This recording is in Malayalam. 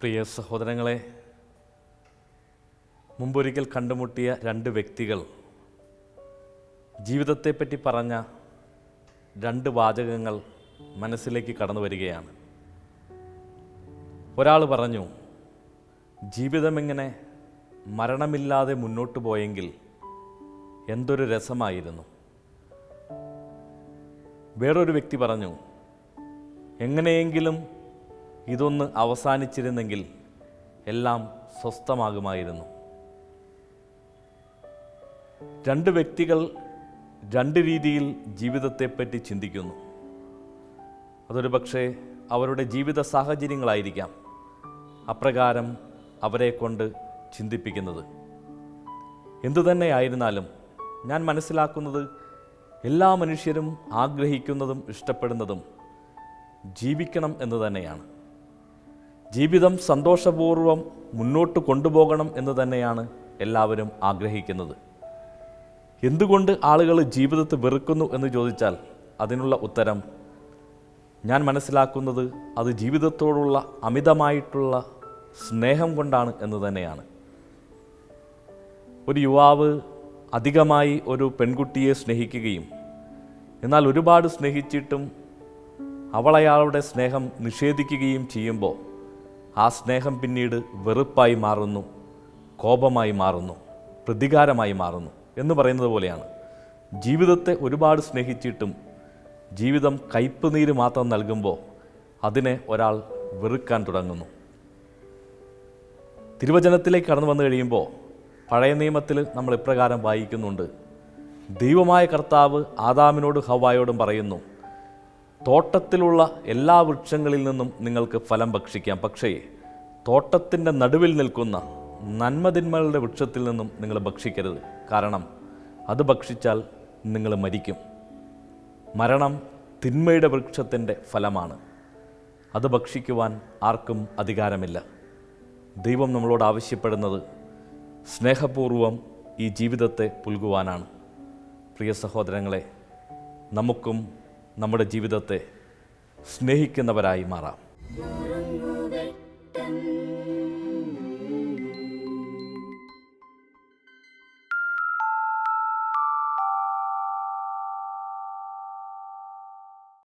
പ്രിയ സഹോദരങ്ങളെ മുമ്പൊരിക്കൽ കണ്ടുമുട്ടിയ രണ്ട് വ്യക്തികൾ ജീവിതത്തെപ്പറ്റി പറഞ്ഞ രണ്ട് വാചകങ്ങൾ മനസ്സിലേക്ക് കടന്നു വരികയാണ്. ഒരാൾ പറഞ്ഞു ജീവിതമെങ്ങനെ മരണമില്ലാതെ മുന്നോട്ട് പോയെങ്കിൽ എന്തൊരു രസമായിരുന്നു. വേറൊരു വ്യക്തി പറഞ്ഞു എങ്ങനെയെങ്കിലും ഇതൊന്ന് അവസാനിച്ചിരുന്നെങ്കിൽ എല്ലാം സ്വസ്ഥമാകുമായിരുന്നു. രണ്ട് വ്യക്തികൾ രണ്ട് രീതിയിൽ ജീവിതത്തെപ്പറ്റി ചിന്തിക്കുന്നു. അതൊരു പക്ഷേ അവരുടെ ജീവിത സാഹചര്യങ്ങളായിരിക്കാം അപ്രകാരം അവരെ കൊണ്ട് ചിന്തിപ്പിക്കുന്നത്. എന്തുതന്നെയായിരുന്നാലും ഞാൻ മനസ്സിലാക്കുന്നത് എല്ലാ മനുഷ്യരും ആഗ്രഹിക്കുന്നതും ഇഷ്ടപ്പെടുന്നതും ജീവിക്കണം എന്ന് തന്നെയാണ്. ജീവിതം സന്തോഷപൂർവം മുന്നോട്ട് കൊണ്ടുപോകണം എന്ന് തന്നെയാണ് എല്ലാവരും ആഗ്രഹിക്കുന്നത്. എന്തുകൊണ്ട് ആളുകൾ ജീവിതത്തെ വെറുക്കുന്നു എന്ന് ചോദിച്ചാൽ അതിനുള്ള ഉത്തരം ഞാൻ മനസ്സിലാക്കുന്നത് അത് ജീവിതത്തോടുള്ള അമിതമായിട്ടുള്ള സ്നേഹം കൊണ്ടാണ് എന്ന് തന്നെയാണ്. ഒരു യുവാവ് അധികമായി ഒരു പെൺകുട്ടിയെ സ്നേഹിക്കുകയും എന്നാൽ ഒരുപാട് സ്നേഹിച്ചിട്ടും അവളയാളുടെ സ്നേഹം നിഷേധിക്കുകയും ചെയ്യുമ്പോൾ ആ സ്നേഹം പിന്നീട് വെറുപ്പായി മാറുന്നു കോപമായി മാറുന്നു പ്രതികാരമായി മാറുന്നു എന്ന് പറയുന്നത് പോലെയാണ്. ജീവിതത്തെ ഒരുപാട് സ്നേഹിച്ചിട്ടും ജീവിതം കയ്പ് നീര് മാത്രം നൽകുമ്പോൾ അതിനെ ഒരാൾ വെറുക്കാൻ തുടങ്ങുന്നു. തിരുവചനത്തിലേക്ക് കടന്നു വന്നു കഴിയുമ്പോൾ പഴയ നിയമത്തിൽ നമ്മൾ ഇപ്രകാരം വായിക്കുന്നുണ്ട്. ദൈവമായ കർത്താവ് ആദാമിനോടും ഹവായോടും പറയുന്നു തോട്ടത്തിലുള്ള എല്ലാ വൃക്ഷങ്ങളിൽ നിന്നും നിങ്ങൾക്ക് ഫലം ഭക്ഷിക്കാം. പക്ഷേ തോട്ടത്തിന്റെ നടുവിൽ നിൽക്കുന്ന നന്മതിന്മകളുടെ വൃക്ഷത്തിൽ നിന്നും നിങ്ങൾ ഭക്ഷിക്കരുത്. കാരണം അത് ഭക്ഷിച്ചാൽ നിങ്ങൾ മരിക്കും. മരണം തിന്മയുടെ വൃക്ഷത്തിന്റെ ഫലമാണ്. അത് ഭക്ഷിക്കുവാൻ ആർക്കും അധികാരമില്ല. ദൈവം നമ്മളോട് ആവശ്യപ്പെടുന്നത് സ്നേഹപൂർവം ഈ ജീവിതത്തെ പുൽകുവാനാണ്. പ്രിയ സഹോദരങ്ങളെ നമുക്കും നമ്മുടെ ജീവിതത്തെ സ്നേഹിക്കുന്നവരായി മാറാം.